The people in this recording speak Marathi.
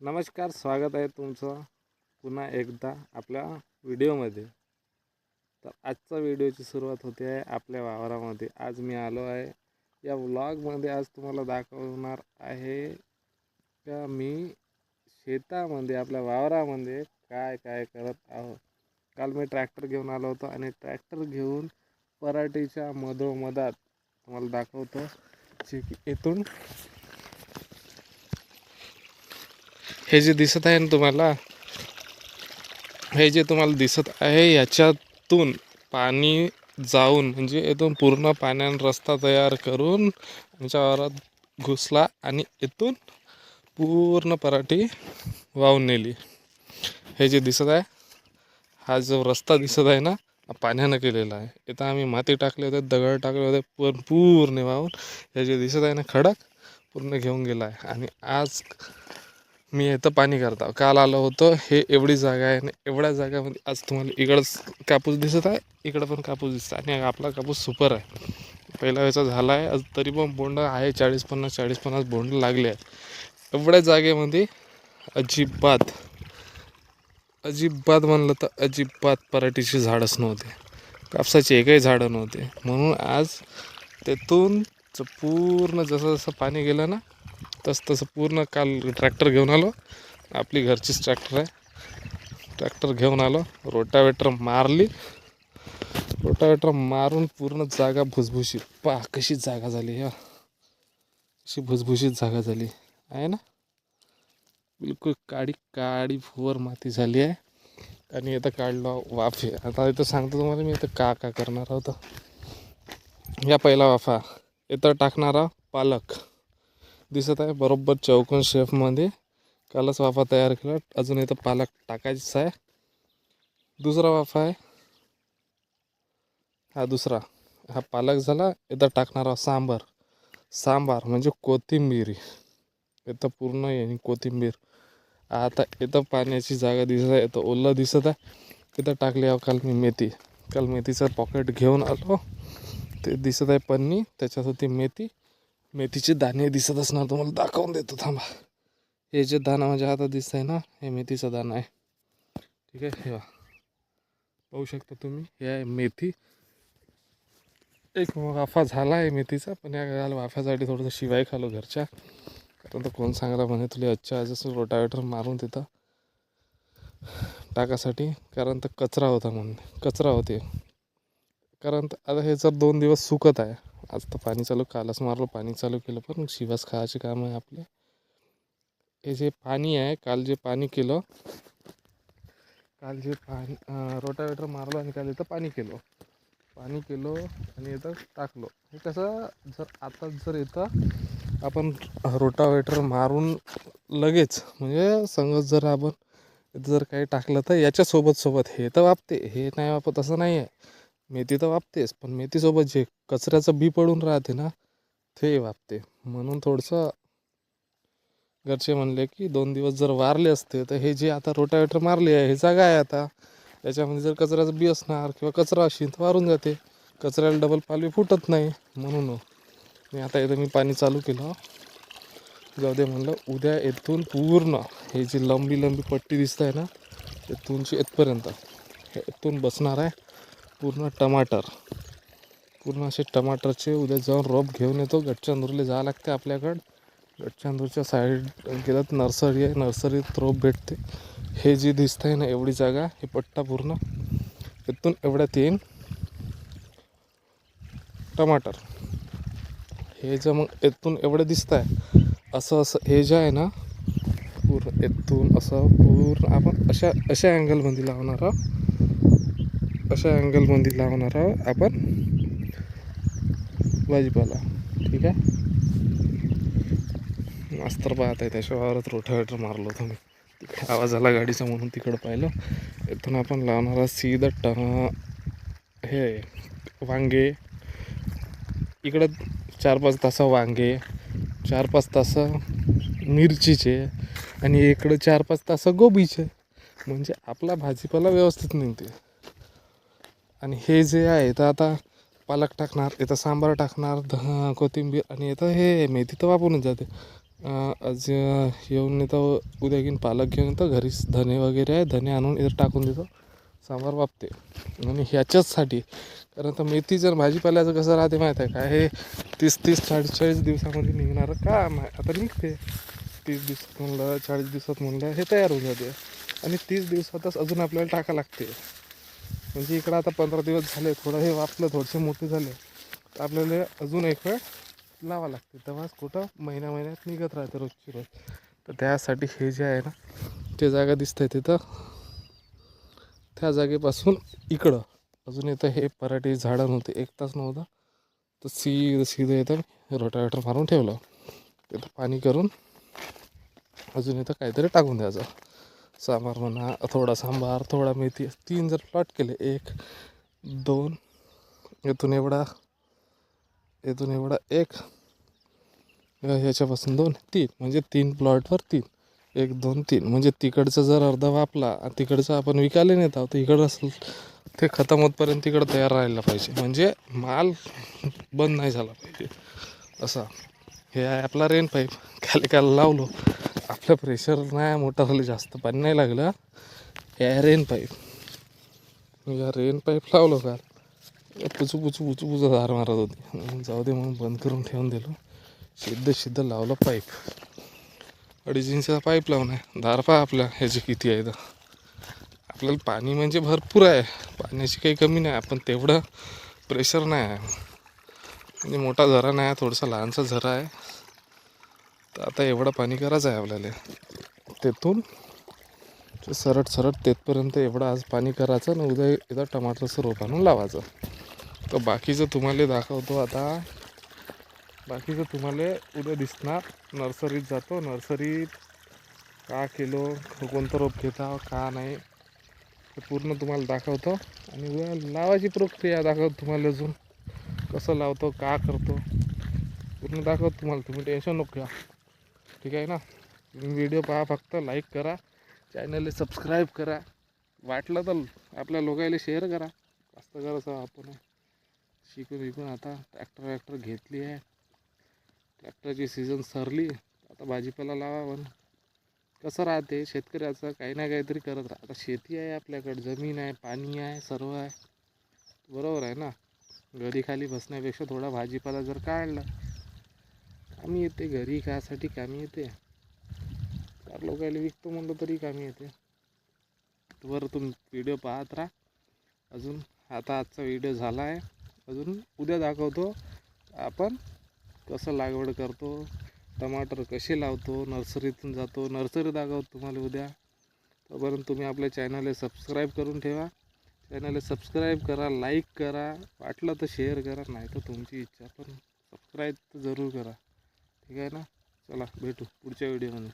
नमस्कार स्वागत आहे तुमचं पुन्हा एकदा आपल्या व्हिडिओमध्ये. तर आजचा व्हिडिओची सुरुवात होते आहे आपल्या वावरामध्ये. आज मी आलो आहे. या व्लॉगमध्ये आज तुम्हाला दाखवणार आहे का मी शेतामध्ये आपल्या वावरामध्ये काय काय करत आहो काल मी ट्रॅक्टर घेऊन आलो होतो आणि ट्रॅक्टर घेऊन पराठीच्या मधोमधात तुम्हाला दाखवतो. जे की येथून हे जे दिसत आहे ना तुम्हाला हे जे तुम्हाला दिसत आहे याच्यातून पाणी जाऊन म्हणजे इथून पूर्ण पाण्यानं रस्ता तयार करून आमच्या वारात घुसला आणि इथून पूर्ण पराठी वाहून नेली. हे जे दिसत आहे हा जो रस्ता दिसत आहे ना पाण्यानं केलेला आहे. इथं आम्ही माती टाकले होते दगड टाकले होते पण पूर्ण वाहून हे जे दिसत आहे ना खडक पूर्ण घेऊन गेला आहे. आणि आज मी इथं पाणी करता काल आलो होतो हे एवढी जागा आहे आणि एवढ्या जागामध्ये आज तुम्हाला इकडंच कापूस दिसत आहे इकडं पण कापूस दिसत आहे आणि आपला कापूस सुपर आहे. पहिला वेळचा झाला आहे आज तरी पण बोंड आहे चाळीस पन्नास चाळीस पन्नास बोंड लागले आहेत. एवढ्या जागेमध्ये अजिबात अजिबात म्हणलं तर अजिबात पराठीची झाडच नव्हते. कापसाचे एकही झाडं नव्हते. म्हणून आज तेथून च- पूर्ण जसं जसं पाणी गेलं ना तसं तसं पूर्ण काल ट्रॅक्टर घेऊन आलो. आपली घरचीच ट्रॅक्टर आहे. ट्रॅक्टर घेऊन आलो. रोटावेटर मारली. रोटावेटर मारून पूर्ण जागा भुसभुशीत. पा कशी जागा झाली ह्या अशी भुसभुशीत जागा झाली. आहे ना? बिलकुल काळी काळी भुवर माती झाली आहे. आणि इथं काढलं वाफे आता इथं सांगतो तुम्हाला मी इथं का का करणार आहोत. या पहिला वाफा. इथं टाकणारा पालक. दिसत आहे. बरोबर चौकोन शेफमध्ये कालच वाफा तयार केला. अजून इथं पालक टाकायचंच आहे. दुसरा वाफा आहे. हा दुसरा. हा पालक झाला. इथं टाकणारा सांबार. सांबार म्हणजे कोथिंबीर. इथं पूर्ण आहे कोथिंबीर. आता इथं पाण्याची जागा दिसत आहे. इथं ओलं दिसत आहे. इथं टाकली आहे काल मी मेथी. काल मेथीचं पॉकेट घेऊन आलो. ते दिसत आहे पन्नी. त्याच्यात होती मेथी. मेथीचे दाणे दिसत असणार तुम्हाला दाखवून देतो थांबा. हे जे दाणा माझ्या हातात दिसत आहे ना हे मेथीचा दाणा आहे. ठीक आहे हे पाहू शकता तुम्ही हे आहे मेथी. एक वाफा झाला आहे मेथीचा पण या घराला वाफ्यासाठी थोडंसं शिवाय खालो घरच्या. कारण तर कोण सांगला म्हणे तुला अच्छा आज असं रोटावेटर मारून तिथं टाकासाठी. कारण तर कचरा होता म्हणून. कचरा होते. कारण आता हे जर दोन दिवस सुकत आहे आज तर पाणी चालू कालच मारलं पाणी चालू केलं पण शिवास खायचे काम आहे आपले. हे जे पाणी आहे काल जे पाणी केलं काल जे पाणी रोटावेटर मारलं आणि काल इथं पाणी केलं. पाणी केलो आणि इथं टाकलो. हे कसं जर आता जर इथं आपण रोटावेटर मारून लगेच म्हणजे संगत जर आपण इथं जर काही टाकलं तर याच्यासोबत सोबत हे तर वापते. हे नाही वापत असं नाही आहे मेथी तर वापतेच पण मेथीसोबत जे कचऱ्याचं बी पडून राहते ना ते वापते. म्हणून थोडंसं घरचे म्हणले की दोन दिवस जर वारले असते तर हे जे आता रोटावेटर मारले आहे हे जागा आहे आता. त्याच्यामध्ये जर कचऱ्याचं बी असणार किंवा कचरा असेल तर वारून जाते. कचऱ्याला डबल पालवी फुटत नाही. म्हणून मी आता इथं मी पाणी चालू केलं. जाऊ दे म्हणलं उद्या येथून पूर्ण हे जी लंबी लंबी पट्टी दिसत आहे ना इथूनची इथपर्यंत. हे इथून बसणार आहे. पूर्ण टमाटर. पूर्ण असे टमाटरचे उद्या जाऊन रोप घेऊन येतो. गडचंदूरला जावं लागते आपल्याकडं. गडचंदूरच्या साईड गेलात नर्सरी आहे. नर्सरीत रोप भेटते. हे जी दिसत आहे ना एवढी जागा हे पट्टा पूर्ण. इथून एवढ्यात येईन टमाटर. हे जे मग इथून एवढं दिसत आहे असं असं हे जे आहे ना पूर्ण इथून असं पूर्ण आपण अशा अशा अँगलमध्ये लावणार आहोत. अशा अँगलमध्ये लावणार आहोत आपण. भाजीपाला. ठीक आहे? मास्तर पाहत आहे त्याच्या वावरात रोटावेटर मारलो होतो मी. तिकडे आवाज आला गाडीचा म्हणून तिकडं पाहिलं. इथून आपण लावणार आहोत सीधा ट हे वांगे. इकडं चार पाच तास वांगे चार पाच तास मिरचीचे आणि इकडं चार पाच तास गोबीचे. म्हणजे आपला भाजीपाला व्यवस्थित निघते आणि हे जे आहे तर आता पालक टाकणार इथं सांबार टाकणार ध कोथिंबीर आणि इथं हे मेथी तर वापरूनच जाते. आज येऊन येतो उद्या घेऊन पालक घेऊन तर घरीच धने वगैरे आहे धने आणून इथं टाकून देतो. सांबार वापते. आणि ह्याच्याचसाठी कारण तर मेथी जर भाजीपाल्याचं कसं राहते माहीत आहे का? हे तीस तीस चाळीस चाळीस दिवसामध्ये निघणारं काम आहे. आता निघते. तीस दिवसात म्हणलं चाळीस दिवसात म्हणलं हे तयार होऊन जाते. आणि तीस दिवसातच अजून आपल्याला टाका लागते. म्हणजे इकडं आता पंधरा दिवस झाले थोडं हे आपलं थोडेसे मोठे झाले. तर आपल्याला अजून एक वेळ लावा लागते. तेव्हाच कुठं महिन्या महिन्यात निघत राहते रोजची रोज. तर त्यासाठी हे जे आहे ना ते जागा दिसते तिथं. त्या जागेपासून इकडं. अजून इथं हे पराठी झाडं नव्हते. एक तास नव्हता. तर सीधं सीधं येतं रोटावेटर मारून ठेवलं. तिथं पाणी करून अजून इथं काहीतरी टाकून द्यायचं. सांबार म्हणा थोडा सांबार थोडा मेथी तीन जर प्लॉट केले एक दोन येथून एवढा येथून एवढा एक ह्याच्यापासून दोन तीन म्हणजे तीन प्लॉटवर तीन एक दोन तीन म्हणजे तिकडचं जर अर्धा वापला आणि तिकडचं आपण विकायला नेत आहोत तर इकडं असेल ते खतम होतपर्यंत तिकडं तयार राहायला पाहिजे. म्हणजे माल बंद नाही झाला पाहिजे. असा. हे आहे आपला रेन पाईप खाली काल लावलो. आपलं प्रेशर नाही मोठं जास्त पाणी नाही लागलं. या रेन पाईप या रेन पाईप लावलो का पुचू पुचू पुचू पुचू धार मारत होती. जाऊ दे म्हणून बंद करून ठेवून दिलो. सिद्ध सिद्ध लावलं पाईप अडीच इंचा पाईप लावून आहे. धार पहा आपल्या ह्याची किती आहे तर आपल्याला पाणी म्हणजे भरपूर आहे. पाण्याची काही कमी नाही. आपण तेवढं प्रेशर नाही आहे. म्हणजे मोठा झरा नाही आहे. थोडासा लहानसा झरा आहे. तर आता एवढं पाणी करायचं आहे आपल्याला. तेथून सरट सरट तेथपर्यंत एवढं आज पाणी करायचं आणि उद्या एकदा टमाटरचं रोप आणून लावायचं. तर बाकीचं तुम्हाला दाखवतो आता. बाकीचं तुम्हाला उद्या दिसणार. नर्सरीत जातो. नर्सरीत का किलो कोणतं रोप घेता का नाही ते पूर्ण तुम्हाला दाखवतो. आणि उद्या लावायची प्रक्रिया दाखवतो तुम्हाला अजून. कसं लावतो का करतो. पूर्ण दाखवतो तुम्हाला. तुम्ही टेन्शन नको घ्या ठीक आहे ना? व्हिडिओ पहा फक्त लाईक करा चॅनलला सबस्क्राईब करा. वाटलं तर आपल्या लोकायला शेअर करा. जास्त करायचं आपण. शिकून विकून आता ट्रॅक्टर वॅक्टर घेतली आहे. ट्रॅक्टरची सीझन सरली. आता भाजीपाला लावा पण कसं राहते? शेतकऱ्याचं काही ना काहीतरी करत राहा आता शेती आहे आपल्याकडे. जमीन आहे पाणी आहे सर्व आहे. बरोबर आहे ना? घरी खाली बसण्यापेक्षा थोडा भाजीपाला जर काढला कामी येते घरी खायसाठी कामी येते. चार लोकायला विकतो म्हणलं तरी कामी येते. बरं तुम्ही व्हिडिओ पाहत राहा. अजून आता आजचा व्हिडिओ झाला आहे अजून उद्या दाखवतो आपण कसं लागवड करतो टमाटर कसे लावतो नर्सरीतून जातो. नर्सरी दाखवतो तुम्हाला उद्या. तोपर्यंत तुम्ही आपल्या चॅनलला सबस्क्राईब करून ठेवा. चॅनलला सबस्क्राईब करा लाईक करा. वाटलं तर शेअर करा नाही तर तुमची इच्छा पण सबस्क्राईब तर जरूर करा. ठीक आहे ना? चला भेटू पुढच्या व्हिडिओमध्ये